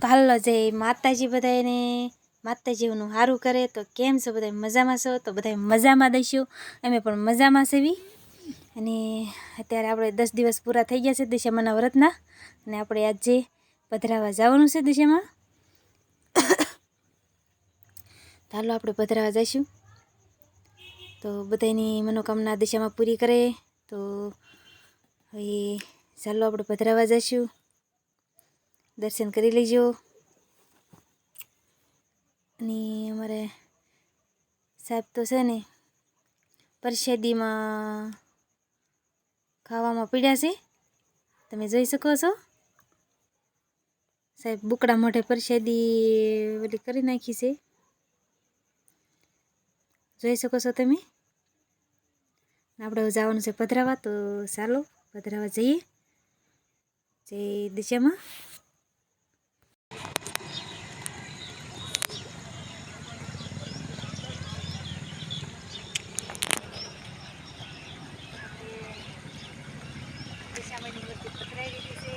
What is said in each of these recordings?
તો હાલો, જય માતાજી બધાને માતાજીનું સારું કરે તો કેમ છો બધા મજામાં છો? તો બધા મજામાં દઈશું. અમે પણ મજામાં સેવી અને અત્યારે આપણે દસ દિવસ પૂરા થઈ ગયા છે દિશામાના વ્રતના. અને આપણે આજે પધરાવા જવાનું છે દિશામાં. હાલો, આપણે પધરાવા જઈશું. તો બધાની મનોકામના દિશામાં પૂરી કરે. તો હવે ચાલો, આપણે પધરાવા જઈશું. દર્શન કરી લેજો. અને અમારે સાહેબ તો છે ને પરસાદીમાં ખાવામાં પીડ્યા છે. તમે જોઈ શકો છો. સાહેબ બુકડા મોઢે પરસાદી ઓલી કરી નાખી છે. જોઈ શકો છો તમે? આપણે જવાનું છે પધરાવા તો ચાલો પધરાવા જઈએ. જે દિશામાં દિશામાંની મૂર્તિ પધરાવી દીધી છે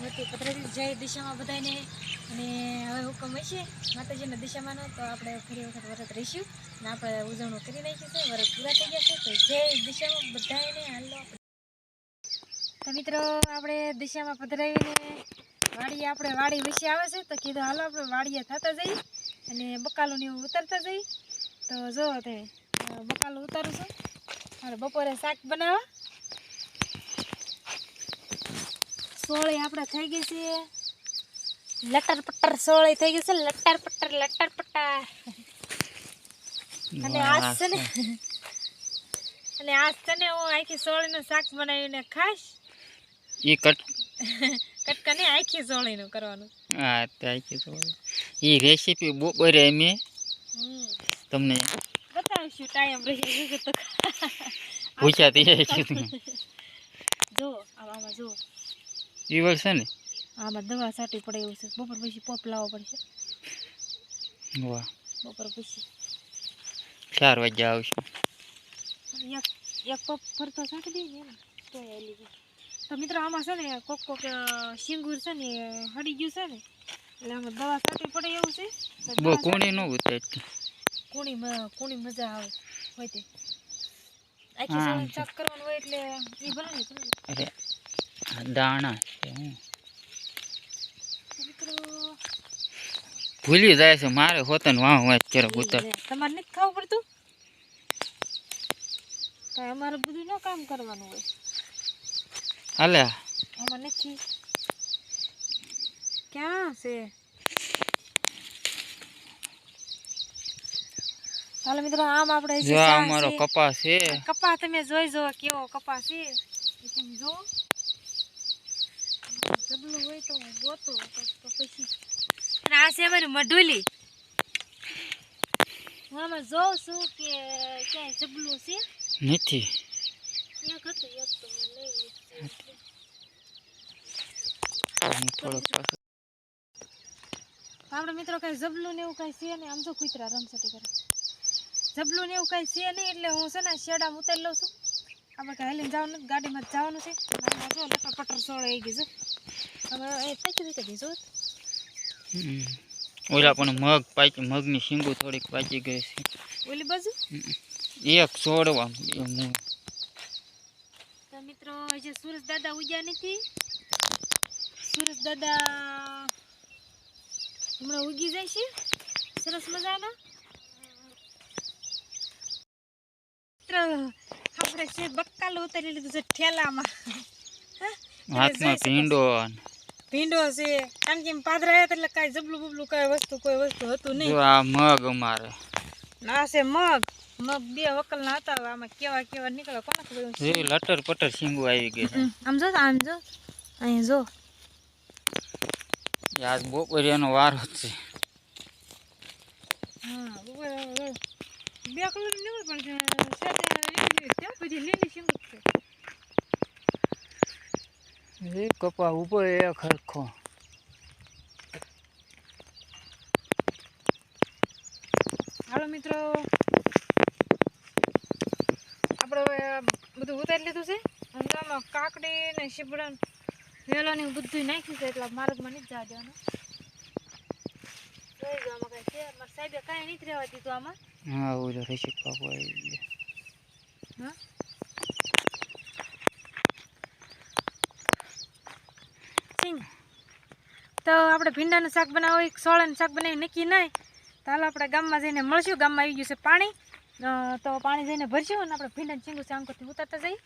મૂર્તિ પધરાવી જય દિશામાં બધાને અને હવે હુકમ હશે માતાજીના દિશામાંનો, તો આપણે ફરી વખત વ્રત રહીશું. અને આપણે ઉજવણું કરી નાખીશું, વ્રત પૂરા થઈ ગયા છે, તો જય દિશામાં બધાને હાલો. તો મિત્રો, આપણે દિશામાં પધરાવીને વાડી આપણે વાડી વિશે આવે છે તો કીધું હાલો આપણે વાડીએ થતા જઈએ અને બકાલું ને એવું ઉતરતા જઈએ. તો જો તે બકાલો બકાલું ઉતારું છું. અને બપોરે શાક બનાવવા. સોળી આપણે થઈ ગઈ છે. લટર પટર સોળી થઈ ગઈ છે. લટર પટર લટર પટ્ટા અને આજ છે ને અને આજ છે ને હું આખી સોળીનું શાક બનાવીને ખાઈશ. એ કટ કટકા નહીં આખી સોળીનું કરવાનું હા ત્યાં કીધું એ રેસીપી બપોરે અમે હમ તમને બતાવીશું ટાઈમ રહી ગયો તો પૂછ્યા તે કીધું જો આમાં આમાં જો એ વળ છે ને આમાં દવા સાટી પડે એવું છે બપોર પછી પોપ લાવવો પડશે વાહ બપોર પછી ચાર વાગ્યા આવશું એક એક પપ ફરતો સાટી દઈએ ને એમ તો એ લીધી તો મિત્રો આમાં છે ને કોક કોક સિંગુર છે ને હડી ગયું છે ને એટલે આમાં દવા સાટી પડે એવું છે. બહુ કોણી ન ઉતરતી કુણી મ- મજા આવે હોય તે. આખી કરવાનું હોય એટલે એ ભલે ને. અરે દાણા મિત્રો. ભૂલી જાય છે મારે હોતન વાહ વાહ ક્યારેક ઉતર. તમારે નથી ખાવું પડતું? કાંઈ અમારે બધું ન કામ કરવાનું હોય. હાલે આમાં નથી ક્યાં છે? ચાલો મિત્રો આમ આપણે જો આ અમારો કપાસ છે. કપાસ તમે જોઈ જો કેવો કપાસ છે. એ તમે જો જબલું હોય તો હું ગોતો તો તો પછી અને આ છે અમારી મઢુલી. હું આમાં જોઉં છું કે ક્યાંય જબલું છે. નથી. આપણે મિત્રો કઈ જબલું ને એવું કઈ છે નહીં? આમ જો કૂતરા રમસટી કરે. જબલું ને એવું કઈ છે નહીં એટલે હું છે ને શેડામાં ઉતારી લઉં છું. આપણે કઈ હેલીને જવાનું ગાડીમાં જવાનું છે. જો પટર સોળ આવી ગઈ છે. હવે એ પાકી રીતે ગઈ જો હમ. ઓલા પણ મગ પાકી મગની શીંગું થોડીક પાકી ગઈ છે. ઓલી બાજુ. એક છોડવા એમ હજી સુરજ દાદા ઉગ્યા નથી સુરજ દાદા હમણાં ઉગી જાય છે. સરસ મજાના. મિત્ર, આપણે છે બક્કાલ ઉતારી લીધું છે ઠેલામાં? હાથમાં. ભીંડો ભીંડો છે. કારણ કે પાદરા હતા એટલે કાંઈ જબલું બબલું કાંઈ વસ્તુ કોઈ વસ્તુ હતું નહીં. આ મગ અમારે. ના છે મગ. બે વકલના હતા આમાં કેવા કેવા નીકળે કોને ખબર એવું લટર પટર સિંગુ આવી ગઈ આમ જો આમ જો અહીં જો. આજ બપોરિયાનો વારો છે. હા. બે કલર નીકળે પણ ત્યાં પછી લીલી શીંગું છે. કપા ઊભો એ ખરખો હાલો મિત્રો આપણે હવે બધું ઉતારી લીધું છે? અને આમાં કાકડી ને શીપડા વેલો બધું નાખ્યું છે એટલે મારદમાં નથી જવા દેવાનું. જોઈ જો આમાં કાંઈ છે. મારા સાહેબે કાંઈ નથી રહેવા દીધું આમાં. હા ઓલો રસીદ બાપુ આવી ગયા. હા? તો આપણે ભીંડાનું શાક બનાવો એક સોળાનું શાક બનાવી નક્કી નહીં. તો હાલ આપણે ગામમાં જઈને મળશું. ગામમાં આવી ગયું છે પાણી. તો પાણી જઈને ભરશું અને આપણે ભીંડા ચીંગુ આંકોથી ઉતારતા જઈએ.